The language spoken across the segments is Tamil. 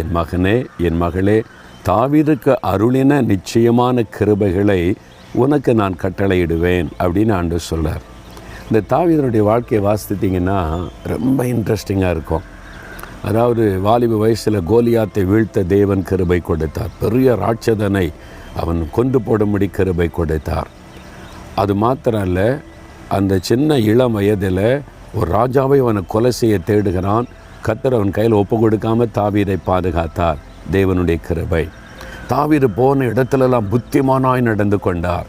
என் மகனே என் மகளே தாவீதுக்கு அருளின நிச்சயமான கிருபைகளை உனக்கு நான் கட்டளையிடுவேன் அப்படின்னு ஆண்டு சொல்கிறார் இந்த தாவீதனுடைய வாழ்க்கையை வாசித்தீங்கன்னா ரொம்ப இன்ட்ரெஸ்டிங்காக இருக்கும். அதாவது வாலிப வயசில் கோலியாத்தை வீழ்த்த தேவன் கிருபை கொடுத்தார். பெரிய ராட்சதனை அவன் கொண்டு போடும்படி கிருபை கொடுத்தார். அது மாத்திரம் அல்ல அந்த சின்ன இளம் வயதில் ஒரு ராஜாவை அவனை கொலை செய்ய தேடுகிறான். கத்தர் அவன் கையில் ஒப்பு கொடுக்காம தாவீரை பாதுகாத்தார். தேவனுடைய கிருபை. தாவீர் போன இடத்துலலாம் புத்திமானாய் நடந்து கொண்டார்.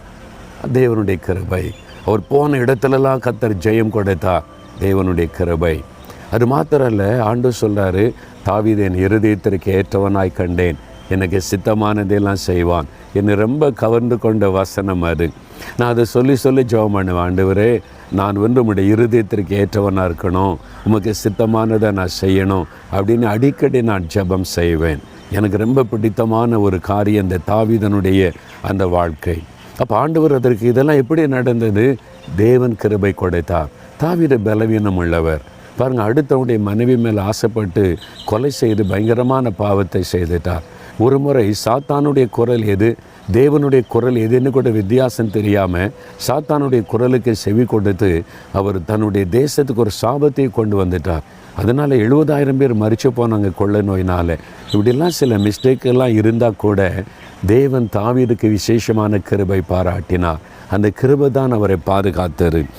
தேவனுடைய கிருபை. அவர் போன இடத்துலலாம் கத்தர் ஜெயம் கொடுத்தார். தேவனுடைய கிருபை. அது மாத்திரம் அல்ல ஆண்டு சொல்கிறாரு தாவீது என் இருதயத்திற்கு ஏற்றவனாய் கண்டேன். எனக்கு சித்தமானதெல்லாம் செய்வான். என்னை ரொம்ப கவர்ந்து கொண்ட வசனம் அது. நான் அதை சொல்லி சொல்லி ஜெபம் பண்ணுவேன். ஆண்டவரே நான் வந்து உம்முடைய இருதயத்திற்கு ஏற்றவனாக இருக்கணும். உமக்கு சித்தமானதை நான் செய்யணும் அப்படின்னு அடிக்கடி நான் ஜெபம் செய்வேன். எனக்கு ரொம்ப பிடித்தமான ஒரு காரியம் இந்த தாவிதனுடைய அந்த வாழ்க்கை. அப்போ ஆண்டவர் அதற்கு இதெல்லாம் எப்படி நடந்தது? தேவன் கிருபை கொடுத்தார். தாவித பலவீனம் உள்ளவர். பாருங்கள் அடுத்தவனுடைய மனைவி மேல் ஆசைப்பட்டு கொலை செய்து பயங்கரமான பாவத்தை செய்துட்டார். ஒரு முறை சாத்தானுடைய குரல் எது? தேவனுடைய குரல் எதுன்னு கூட வித்தியாசம் தெரியாமல் சாத்தானுடைய குரலுக்கு செவி கொடுத்து அவர் தன்னுடைய தேசத்துக்கு ஒரு சாபத்தை கொண்டு வந்துட்டார். அதனால் எழுபதாயிரம் பேர் மறிச்சு போனாங்க கொள்ளை நோயினால். இப்படிலாம் சில மிஸ்டேக்கெல்லாம் இருந்தால் கூட தேவன் தாவீதுக்கு விசேஷமான கிருபை பாராட்டினார். அந்த கிருபை தான் அவரை பாதுகாத்தது.